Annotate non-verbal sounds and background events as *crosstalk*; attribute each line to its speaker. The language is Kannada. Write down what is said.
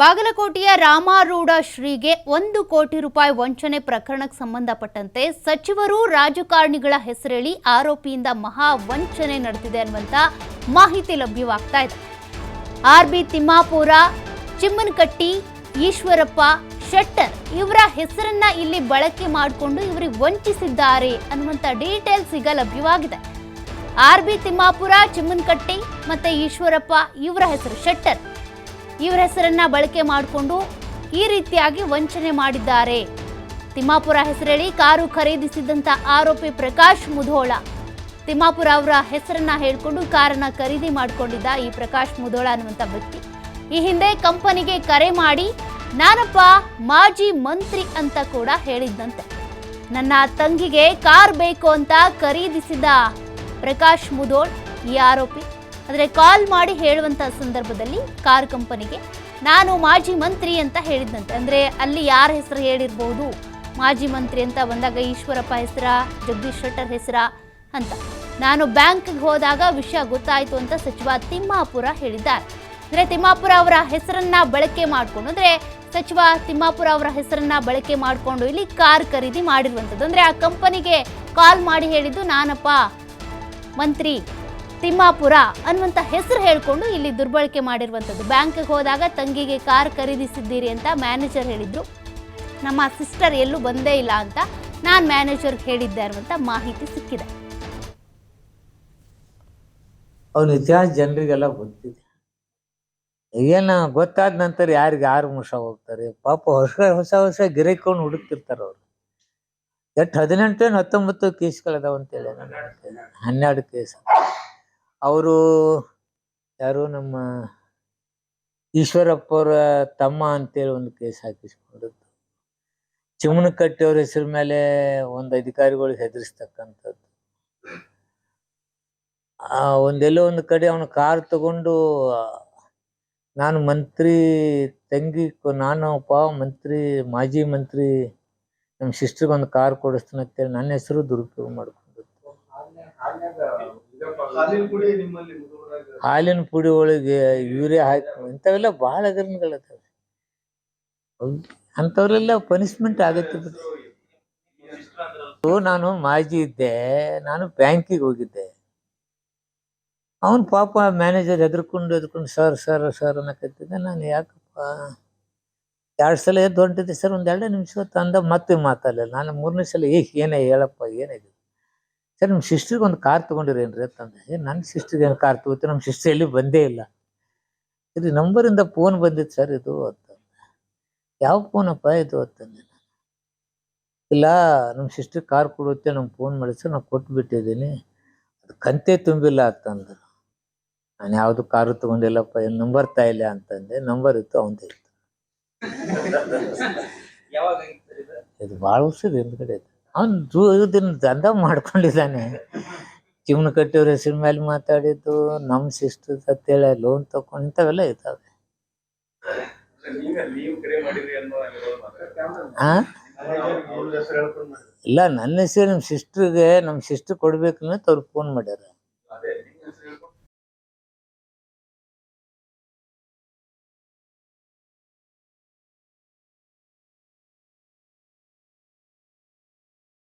Speaker 1: ಬಾಗಲಕೋಟೆಯ ರಾಮಾರೂಢ ಶ್ರೀಗೆ ಒಂದು ಕೋಟಿ ರೂಪಾಯಿ ವಂಚನೆ ಪ್ರಕರಣಕ್ಕೆ ಸಂಬಂಧಪಟ್ಟಂತೆ ಸಚಿವರು ರಾಜಕಾರಣಿಗಳ ಹೆಸರೇಳಿ ಆರೋಪಿಯಿಂದ ಮಹಾ ವಂಚನೆ ನಡೆದಿದೆ ಅನ್ನುವಂತ ಮಾಹಿತಿ ಲಭ್ಯವಾಗ್ತಾ ಇದೆ. ಆರ್ ಬಿ ತಿಮ್ಮಾಪುರ, ಚಿಮ್ಮನಕಟ್ಟಿ, ಈಶ್ವರಪ್ಪ, ಶೆಟ್ಟರ್ ಇವರ ಹೆಸರನ್ನ ಇಲ್ಲಿ ಬಳಕೆ ಮಾಡಿಕೊಂಡು ಇವರಿಗೆ ವಂಚಿಸಿದ್ದಾರೆ ಅನ್ನುವಂಥ ಡೀಟೇಲ್ಸ್ ಈಗ ಲಭ್ಯವಾಗಿದೆ. ಆರ್ ಬಿ ತಿಮ್ಮಾಪುರ, ಚಿಮ್ಮನಕಟ್ಟಿ ಮತ್ತೆ ಈಶ್ವರಪ್ಪ ಇವರ ಹೆಸರು ಶೆಟ್ಟರ್. ಇವರ ಹೆಸರನ್ನ ಬಳಕೆ ಮಾಡಿಕೊಂಡು ಈ ರೀತಿಯಾಗಿ ವಂಚನೆ ಮಾಡಿದ್ದಾರೆ. ತಿಮ್ಮಾಪುರ ಹೆಸರೇಳಿ ಕಾರು ಖರೀದಿಸಿದಂತ ಆರೋಪಿ ಪ್ರಕಾಶ್ ಮುಧೋಳ. ತಿಮ್ಮಾಪುರ ಅವರ ಹೆಸರನ್ನ ಹೇಳಿಕೊಂಡು ಕಾರನ್ನ ಖರೀದಿ ಮಾಡಿಕೊಂಡಿದ್ದ ಈ ಪ್ರಕಾಶ್ ಮುಧೋಳ ಅನ್ನುವಂಥ ವ್ಯಕ್ತಿ. ಈ ಹಿಂದೆ ಕಂಪನಿಗೆ ಕರೆ ಮಾಡಿ, ನಾನಪ್ಪ ಮಾಜಿ ಮಂತ್ರಿ ಅಂತ ಕೂಡ ಹೇಳಿದ್ದಂತೆ. ನನ್ನ ತಂಗಿಗೆ ಕಾರ್ ಬೇಕು ಅಂತ ಖರೀದಿಸಿದ ಪ್ರಕಾಶ್ ಮುಧೋಳ್ ಈ ಆರೋಪಿ ಆದರೆ ಕಾಲ್ ಮಾಡಿ ಹೇಳುವಂಥ ಸಂದರ್ಭದಲ್ಲಿ ಕಾರ್ ಕಂಪನಿಗೆ, ನಾನು ಮಾಜಿ ಮಂತ್ರಿ ಅಂತ ಹೇಳಿದ್ದಂತೆ ಅಂದರೆ ಅಲ್ಲಿ ಯಾರ ಹೆಸರು ಹೇಳಿರ್ಬೋದು? ಮಾಜಿ ಮಂತ್ರಿ ಅಂತ ಬಂದಾಗ ಈಶ್ವರಪ್ಪ ಹೆಸರ, ಜಗದೀಶ್ ಶೆಟ್ಟರ್ ಹೆಸರ ಅಂತ. ನಾನು ಬ್ಯಾಂಕ್ಗೆ ಹೋದಾಗ ವಿಷಯ ಗೊತ್ತಾಯಿತು ಅಂತ ಸಚಿವ ತಿಮ್ಮಾಪುರ ಹೇಳಿದ್ದಾರೆ. ಅಂದರೆ ತಿಮ್ಮಾಪುರ ಅವರ ಹೆಸರನ್ನ ಬಳಕೆ ಮಾಡಿಕೊಂಡು, ಅಂದರೆ ಸಚಿವ ತಿಮ್ಮಾಪುರ ಅವರ ಹೆಸರನ್ನ ಬಳಕೆ ಮಾಡಿಕೊಂಡು ಇಲ್ಲಿ ಕಾರ್ ಖರೀದಿ ಮಾಡಿರುವಂಥದ್ದು ಅಂದರೆ ಆ ಕಂಪನಿಗೆ ಕಾಲ್ ಮಾಡಿ ಹೇಳಿದ್ದು, ನಾನಪ್ಪ, ಮಂತ್ರಿ ತಿಮ್ಮಾಪುರ ಅನ್ನುವಂಥ ಹೆಸರು ಹೇಳಿಕೊಂಡು ಇಲ್ಲಿ ದುರ್ಬಳಕೆ ಮಾಡಿರುವಂಥದ್ದು ಬ್ಯಾಂಕ್ಗೆ ಹೋದಾಗ ತಂಗಿಗೆ ಕಾರ್ ಖರೀದಿಸಿದ್ದೀರಿ ಅಂತ ಮ್ಯಾನೇಜರ್ ಹೇಳಿದರು. ನಮ್ಮ ಸಿಸ್ಟರ್ ಎಲ್ಲೂ ಬಂದೇ ಇಲ್ಲ ಅಂತ ನಾನು ಮ್ಯಾನೇಜರ್ ಹೇಳಿದ್ದೆ ಅನ್ನುವಂಥ ಮಾಹಿತಿ ಸಿಕ್ಕಿದೆ.
Speaker 2: ಅವನ ಇತಿಹಾಸ ಜನರಿಗೆಲ್ಲ ಗೊತ್ತಿದೆ. ಏನ ಗೊತ್ತಾದ ನಂತರ ಯಾರಿಗೆ ಯಾರು ಮುಷ ಹೋಗ್ತಾರೆ? ಪಾಪ ಹೊಸ ಹೊಸ ಹೊಸ ಗಿರೈಕೊಂಡು ಹುಡುಕ್ತಿರ್ತಾರೆ ಅವ್ರು. ಎಷ್ಟು ಹದಿನೆಂಟು ಹತ್ತೊಂಬತ್ತು ಕೇಸ್ಗಳದಾವ ಅಂತೇಳಿ. ಹನ್ನೆರಡು ಕೇಸ್. ಅವರು ಯಾರು ನಮ್ಮ ಈಶ್ವರಪ್ಪ ಅವರ ತಮ್ಮ ಅಂತೇಳಿ ಒಂದು ಕೇಸ್ ಹಾಕಿಸ್ಕೊಂಡದ್ದು. ಚಿಮ್ಮನಕಟ್ಟಿ ಅವ್ರ ಹೆಸರು ಮೇಲೆ ಒಂದು ಅಧಿಕಾರಿಗಳು ಹೆದರಿಸ್ತಕ್ಕಂಥದ್ದು. ಆ, ಒಂದೆಲ್ಲೋ ಒಂದು ಕಡೆ ಅವನು ಕಾರ್ ತಗೊಂಡು, ನಾನು ಮಂತ್ರಿ ತಂಗಿ, ನಾನು ಪಾಪ ಮಂತ್ರಿ, ಮಾಜಿ ಮಂತ್ರಿ, ನಮ್ಮ ಸಿಸ್ಟರ್ಗೆ ಒಂದು ಕಾರ್ ಕೊಡಿಸ್ತೀನಿ ಅಂತೇಳಿ ನನ್ನ ಹೆಸರು ದುರುಪಯೋಗ ಮಾಡ್ಕೊಂಡು
Speaker 3: ಹಾಲಿನ ಪುಡಿ ನಿಮ್ಮಲ್ಲಿ ಮುಧೋಳದಾಗ
Speaker 2: ಹಾಲಿನ ಪುಡಿ ಒಳಗೆ ಯೂರಿಯಾ ಹಾಕಿ ಇಂಥವೆಲ್ಲ ಭಾಳ ಹಗರಣಗಳದಾವೆ ಅಂಥವ್ರೆಲ್ಲ ಪನಿಷ್ಮೆಂಟ್ ಆಗತ್ತೆ ಬಿಟ್ಟು ನಾನು ಮಾಜಿ ಇದ್ದೆ ನಾನು ಬ್ಯಾಂಕಿಗೆ ಹೋಗಿದ್ದೆ. ಅವನು ಪಾಪ ಮ್ಯಾನೇಜರ್ ಹೆದರ್ಕೊಂಡು ಹೆದರ್ಕೊಂಡು ಸರ್ ಸರ್ ಸರ್ ಅನ್ನಕತ್ತಿದ್ದೆ. ನಾನು ಯಾಕಪ್ಪ? ಎರಡು ಸಲ ಎದ್ದು ಹೊಂಟಿದ್ದೆ ಸರ್ ಒಂದು ಎರಡೇ ನಿಮಿಷ ತಂದ ಮತ್ತೆ ಮಾತಾಡಲಿಲ್ಲ. ನಾನು ಮೂರನೇ ಸಲ ಏ ಏನೇ ಹೇಳಪ್ಪ ಏನಿದೆ ಸರ್ ನಿಮ್ಮ ಸಿಸ್ಟ್ರಿಗೆ ಒಂದು ಕಾರ್ ತೊಗೊಂಡಿರೇನ್ರಿ ಅಂತಂದೆ ಏ ನನ್ನ ಸಿಸ್ಟ್ರಿಗೆ ಏನು ಕಾರ್ ತೊಗೋತೀವಿ ನಮ್ಮ ಸಿಸ್ಟರ್ ಎಲ್ಲಿ ಬಂದೇ ಇಲ್ಲ. ಇದು ನಂಬರಿಂದ ಫೋನ್ ಬಂದಿತ್ತು ಸರ್ ಇದು ಅಂತಂದೆ ಯಾವ ಫೋನಪ್ಪ ಇದು ಅಂತಂದೆ. ಇಲ್ಲ ನಮ್ಮ ಸಿಸ್ಟರ್ ಕಾರ್ ಕೊಡುತ್ತೆ ನಮ್ಗೆ ಫೋನ್ ಮಾಡಿ ಸರ್ ನಾನು ಕೊಟ್ಬಿಟ್ಟಿದ್ದೀನಿ. ಅದು ಕಂತೆ ತುಂಬಿಲ್ಲ ಅಂತಂದ್ರು ನಾನು ಯಾವುದು ಕಾರು ತೊಗೊಂಡಿಲ್ಲಪ್ಪ ಏನು ನಂಬರ್ ತಾಯಿಲ್ಲ ಅಂತಂದೆ ನಂಬರ್ ಇತ್ತು ಅವಂದೇ ಇತ್ತು? *laughs*
Speaker 3: ಇದು?
Speaker 2: ಭಾಳ ವರ್ಷದ ಹಿಂದ್ಗಡೆ ಇದೆ ಅವನು ದಿನ ದಂಧ ಮಾಡ್ಕೊಂಡಿದ್ದಾನೆ. ಜೀವನ ಕಟ್ಟಿಯವ್ರ ಹೆಸರು ಮೇಲೆ ಮಾತಾಡಿದ್ದು ನಮ್ಮ ಸಿಸ್ಟರ್ ಅಂತೇಳಿ ಲೋನ್ ತಗೊಂಡು ಇಂಥವೆಲ್ಲ ಇದ್ದಾವೆ. ಇಲ್ಲ, ನನ್ನ ಹೆಸರು ನಮ್ಮ ಸಿಸ್ಟ್ರಿಗೆ ನಮ್ಮ ಸಿಸ್ಟರ್ ಕೊಡ್ಬೇಕು ಅಂತ ಅವ್ರು ಫೋನ್ ಮಾಡ್ಯಾರ.